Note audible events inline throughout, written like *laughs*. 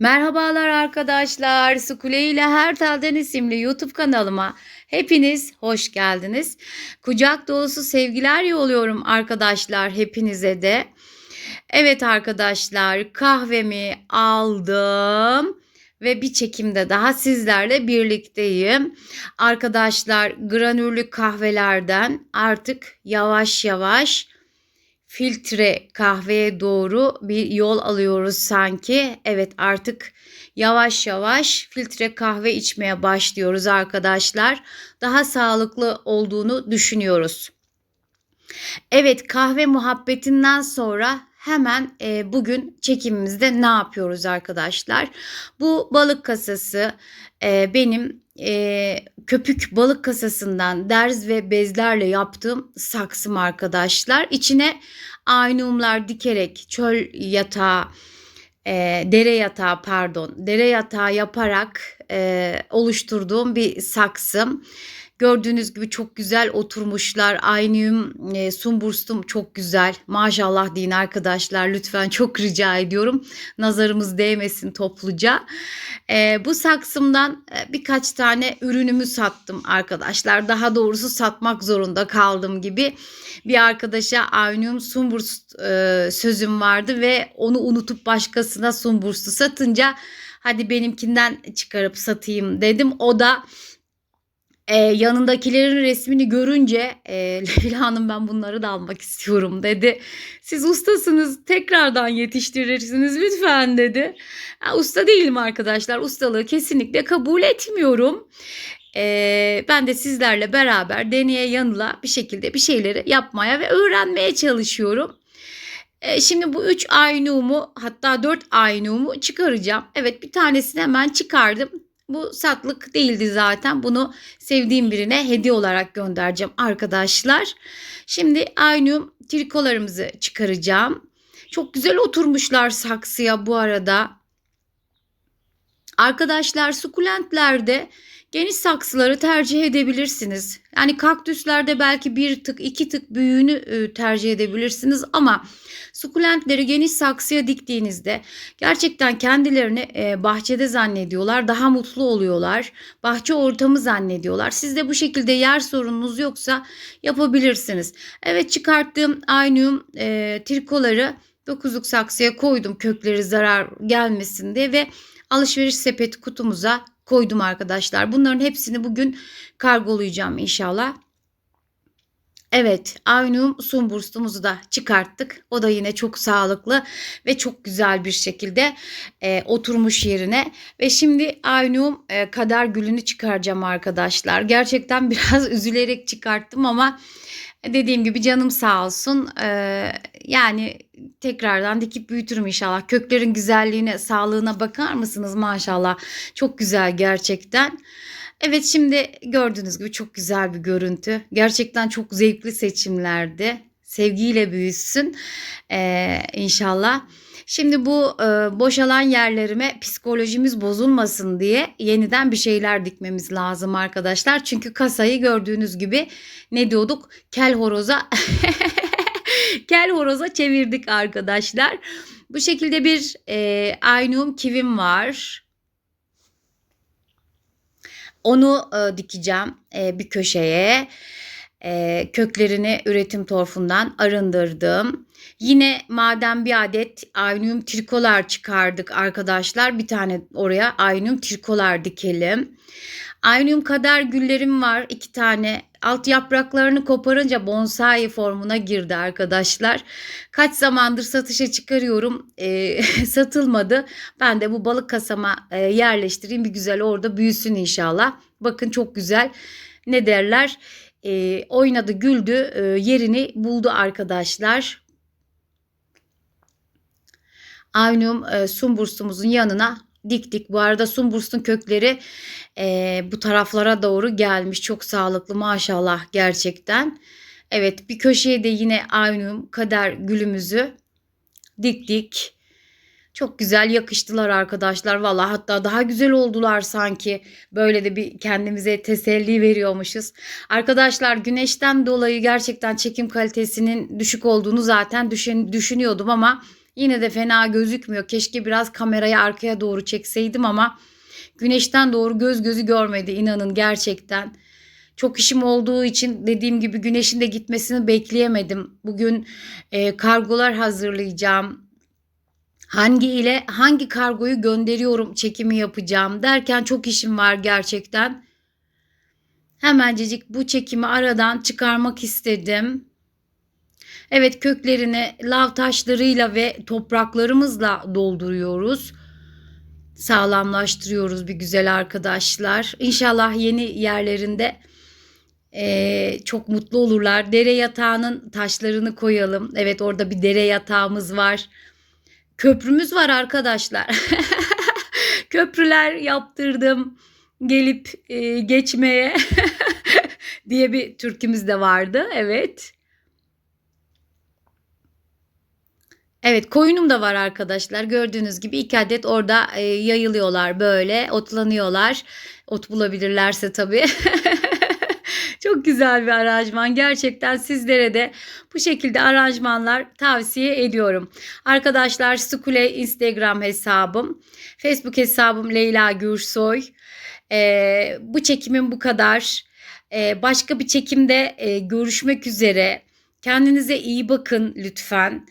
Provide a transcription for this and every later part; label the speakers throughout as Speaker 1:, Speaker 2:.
Speaker 1: Merhabalar arkadaşlar. Sukule ile Her Telden isimli YouTube kanalıma hepiniz hoş geldiniz. Kucak dolusu sevgiler yolluyorum arkadaşlar hepinize de. Evet arkadaşlar kahvemi aldım ve bir çekimde daha sizlerle birlikteyim. Arkadaşlar granürlü kahvelerden artık yavaş yavaş filtre kahveye doğru bir yol alıyoruz sanki. Evet artık yavaş yavaş filtre kahve içmeye başlıyoruz arkadaşlar. Daha sağlıklı olduğunu düşünüyoruz. Evet kahve muhabbetinden sonra hemen e, bugün çekimimizde ne yapıyoruz arkadaşlar? Bu balık kasası e, benim e, köpük balık kasasından derz ve bezlerle yaptığım saksım arkadaşlar. İçine aynumlar dikerek çöl yatağı, e, dere yatağı pardon, dere yatağı yaparak e, oluşturduğum bir saksım. Gördüğünüz gibi çok güzel oturmuşlar. Aynıyum, e, sumburstum çok güzel. Maşallah deyin arkadaşlar. Lütfen çok rica ediyorum. Nazarımız değmesin topluca. E, bu saksımdan e, birkaç tane ürünümü sattım arkadaşlar. Daha doğrusu satmak zorunda kaldım gibi. Bir arkadaşa Aynıyum sumburs e, sözüm vardı ve onu unutup başkasına sumbursu satınca hadi benimkinden çıkarıp satayım dedim. O da e, yanındakilerin resmini görünce e, *laughs* Leyla Hanım ben bunları da almak istiyorum dedi. Siz ustasınız tekrardan yetiştirirsiniz lütfen dedi. Ha, usta değilim arkadaşlar ustalığı kesinlikle kabul etmiyorum. E, ben de sizlerle beraber deneye yanıla bir şekilde bir şeyleri yapmaya ve öğrenmeye çalışıyorum. E, şimdi bu 3 aynumu hatta 4 aynumu çıkaracağım. Evet bir tanesini hemen çıkardım. Bu satlık değildi zaten. Bunu sevdiğim birine hediye olarak göndereceğim arkadaşlar. Şimdi aynı trikolarımızı çıkaracağım. Çok güzel oturmuşlar saksıya bu arada. Arkadaşlar sukulentlerde geniş saksıları tercih edebilirsiniz. Yani kaktüslerde belki bir tık iki tık büyüğünü e, tercih edebilirsiniz ama sukulentleri geniş saksıya diktiğinizde gerçekten kendilerini e, bahçede zannediyorlar. Daha mutlu oluyorlar. Bahçe ortamı zannediyorlar. Siz de bu şekilde yer sorununuz yoksa yapabilirsiniz. Evet çıkarttığım aynı e, trikoları dokuzluk saksıya koydum kökleri zarar gelmesin diye ve alışveriş sepeti kutumuza koydum arkadaşlar. Bunların hepsini bugün kargolayacağım inşallah. Evet, Aynum sumburstumuzu da çıkarttık. O da yine çok sağlıklı ve çok güzel bir şekilde e, oturmuş yerine. Ve şimdi Aynum e, kader gülünü çıkaracağım arkadaşlar. Gerçekten *laughs* biraz üzülerek çıkarttım ama dediğim gibi canım sağ olsun. E, yani tekrardan dikip büyütürüm inşallah. Köklerin güzelliğine, sağlığına bakar mısınız maşallah. Çok güzel gerçekten. Evet şimdi gördüğünüz gibi çok güzel bir görüntü. Gerçekten çok zevkli seçimlerdi. Sevgiyle büyüsün ee, inşallah. Şimdi bu e, boşalan yerlerime psikolojimiz bozulmasın diye yeniden bir şeyler dikmemiz lazım arkadaşlar. Çünkü kasayı gördüğünüz gibi ne diyorduk? Kel horoza *laughs* *laughs* kel horoza çevirdik arkadaşlar. Bu şekilde bir e, aynum kivim var. Onu e, dikeceğim e, bir köşeye. E, köklerini üretim torfundan arındırdım. Yine madem bir adet aynum trikolar çıkardık arkadaşlar. Bir tane oraya aynum trikolar dikelim. Aynum kadar güllerim var. iki tane. Alt yapraklarını koparınca bonsai formuna girdi arkadaşlar. Kaç zamandır satışa çıkarıyorum. E, *laughs* satılmadı. Ben de bu balık kasama e, yerleştireyim. Bir güzel orada büyüsün inşallah. Bakın çok güzel. Ne derler? E, oynadı, güldü. E, yerini buldu arkadaşlar. Aynum e, sumbursumuzun yanına diktik. Bu arada sumbursun kökleri e, bu taraflara doğru gelmiş. Çok sağlıklı maşallah gerçekten. Evet bir köşeye de yine aynı kader gülümüzü diktik. Çok güzel yakıştılar arkadaşlar. Valla hatta daha güzel oldular sanki. Böyle de bir kendimize teselli veriyormuşuz. Arkadaşlar güneşten dolayı gerçekten çekim kalitesinin düşük olduğunu zaten düşün, düşünüyordum ama Yine de fena gözükmüyor. Keşke biraz kamerayı arkaya doğru çekseydim ama güneşten doğru göz gözü görmedi inanın gerçekten. Çok işim olduğu için dediğim gibi güneşin de gitmesini bekleyemedim. Bugün e, kargolar hazırlayacağım. Hangi ile hangi kargoyu gönderiyorum çekimi yapacağım derken çok işim var gerçekten. Hemencecik bu çekimi aradan çıkarmak istedim. Evet köklerini lav taşlarıyla ve topraklarımızla dolduruyoruz. Sağlamlaştırıyoruz bir güzel arkadaşlar. İnşallah yeni yerlerinde eee, çok mutlu olurlar. Dere yatağının taşlarını koyalım. Evet orada bir dere yatağımız var. Köprümüz var arkadaşlar. *laughs* Köprüler yaptırdım gelip e, geçmeye *laughs* diye bir türkümüz de vardı. Evet. Evet koyunum da var arkadaşlar. Gördüğünüz gibi iki adet orada e, yayılıyorlar böyle otlanıyorlar. Ot bulabilirlerse tabii. *laughs* Çok güzel bir aranjman. Gerçekten sizlere de bu şekilde aranjmanlar tavsiye ediyorum. Arkadaşlar Sukule Instagram hesabım. Facebook hesabım Leyla Gürsoy. Ee, bu çekimim bu kadar. Ee, başka bir çekimde e, görüşmek üzere. Kendinize iyi bakın lütfen.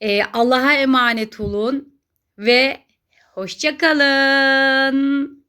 Speaker 1: Ee, Allah'a emanet olun ve hoşça kalın.